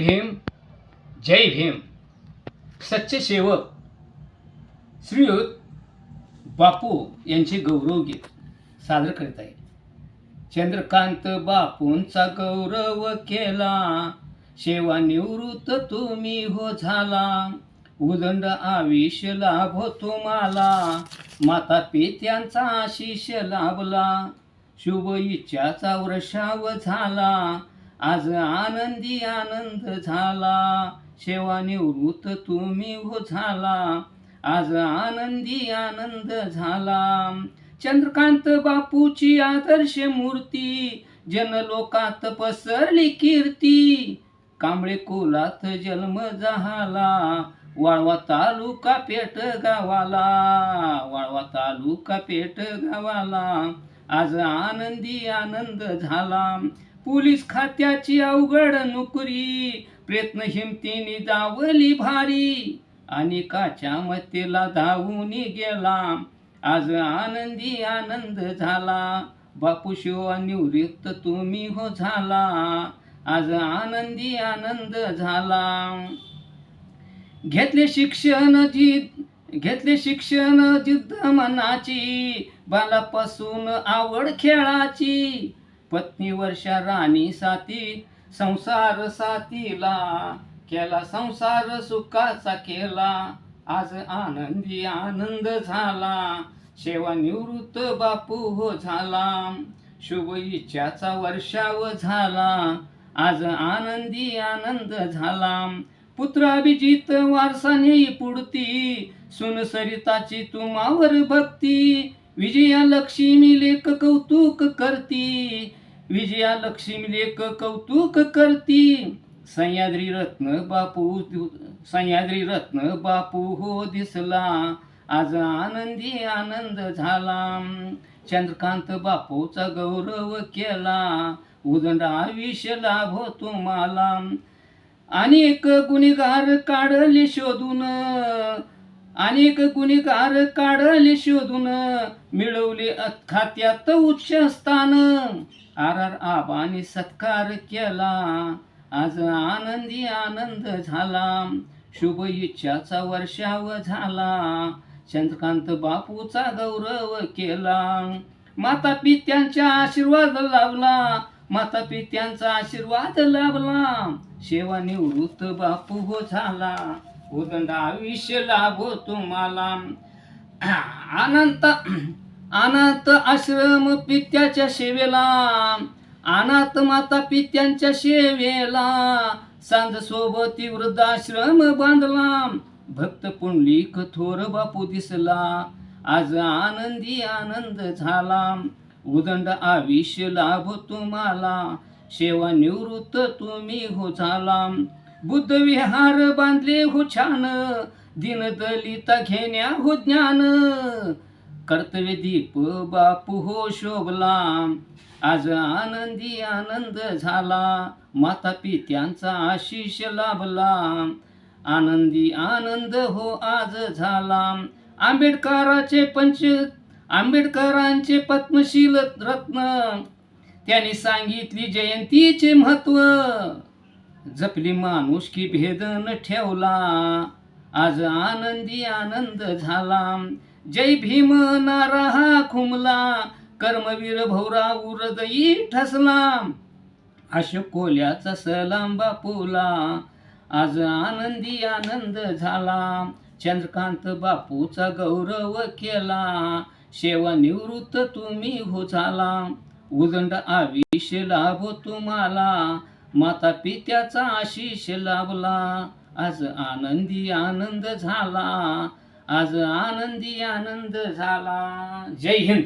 भीम जय भीम। सच्चे सेवक श्रीयुत बापू यांचे गौरव गीत सादर करीत आहे चंद्रकांत बापूंचा गौरव केला सेवा निवृत्त तुम्ही हो झाला. उदंड आयुष्य लाभो हो तुम्हाला माता पित्यांचा आशिष लाभला. शुभ इच्छाचा वर्षाव झाला आज आनंदी आनंद झाला. सेवा निवृत्त तुम्ही हो झाला. आज आनंदी आनंद झाला. चंद्रकांत बापूची आदर्श मूर्ती जनलोकात पसरली कीर्ती. कांबळे कोलात जन्म झाला वाळवा तालुका पेठ गावाला. वाळवा तालुका पेठ गावाला. आज आनंदी आनंद झाला. पोलीस खात्याची अवघड नोकरी. प्रयत्न हिमतीने जावली भारी. आणि काच्या मतेला धावून गेला. आज आनंदी आनंद झाला. बापू शिवा निवृत्त तुम्ही हो झाला. आज आनंदी आनंद झाला. घेतले शिक्षण जिद घेतले शिक्षण जिद्द मनाची. बालापासून आवड खेळाची. पत्नी वर्षा राणी साथी संसार साथीला केला संसार सुखाचा केला. आज आनंदी आनंद झाला सेवा निवृत्त बापू हो झाला. शुभ इच्छाचा वर्षाव झाला आज आनंदी आनंद झाला. पुत्राभिजित वारसाने पुढती सुनसरिताची तुमावर भक्ती. विजया लक्ष्मी लेख कौतुक करती विजया लक्ष्मी लेख कौतुक करती. सह्याद्री रत्न बापू सह्याद्री रत्न बापू हो दिसला. आज आनंदी आनंद झाला. चंद्रकांत बापूचा गौरव केला. उदंड आयुष्य लाभो तुम्हाला. अनेक गुन्हेगार काढले शोधून. अनेक गुन्हेगार काढले शोधून. मिळवले खात्यात उच्च स्थान. आर आर आबाने सत्कार केला. आज आनंदी आनंद झाला. शुभ इच्छाचा वर्षाव झाला. चंद्रकांत बापूचा गौरव केला. माता पित्यांचा आशीर्वाद लाभला. माता पित्यांचा आशीर्वाद लाभला. सेवा निवृत्त बापू हो झाला. उदंड आयुष्य लाभो तुम्हाला. अनंत अनाथ आश्रम पित्याच्या सेवेला अनाथ माता पित्यांच्या सेवेला सांज सोबती वृद्धाश्रम बांधला. भक्त पुंडलिक थोर बापू दिसला आज आनंदी आनंद झाला. उदंड आयुष्य लाभ तुम्हाला सेवा निवृत्त तुम्ही हो झाला. बुद्ध विहार बांधले हो छान दीनदलिता घेण्या हो ज्ञान. कर्तव्य दीप बापू हो शोभला. आज आनंदी आनंद झाला. माता पित्यांचा आशिष लाभला. आनंदी आनंद हो आज झाला. आंबेडकराचे पंच आंबेडकरांचे पद्मशील रत्न. त्यांनी सांगितली जयंतीचे महत्त्व. जपली माणूस की भेद न ठेवला. आज आनंदी आनंद झाला. जय भीम नारा हा खुमला कर्मवीर भौरा उरदई ठसला. अशोक कोल्याचा सलाम बापूला आज आनंदी आनंद झाला. चंद्रकांत बापूचा गौरव केला सेवा निवृत्त तुम्ही हो झाला. उदंड आविष लाभो तुम्हाला माता पित्याचा आशिष लाभला. आज आनंदी आनंद झाला. आज आनंदी आनंद झाला. जय हिंद.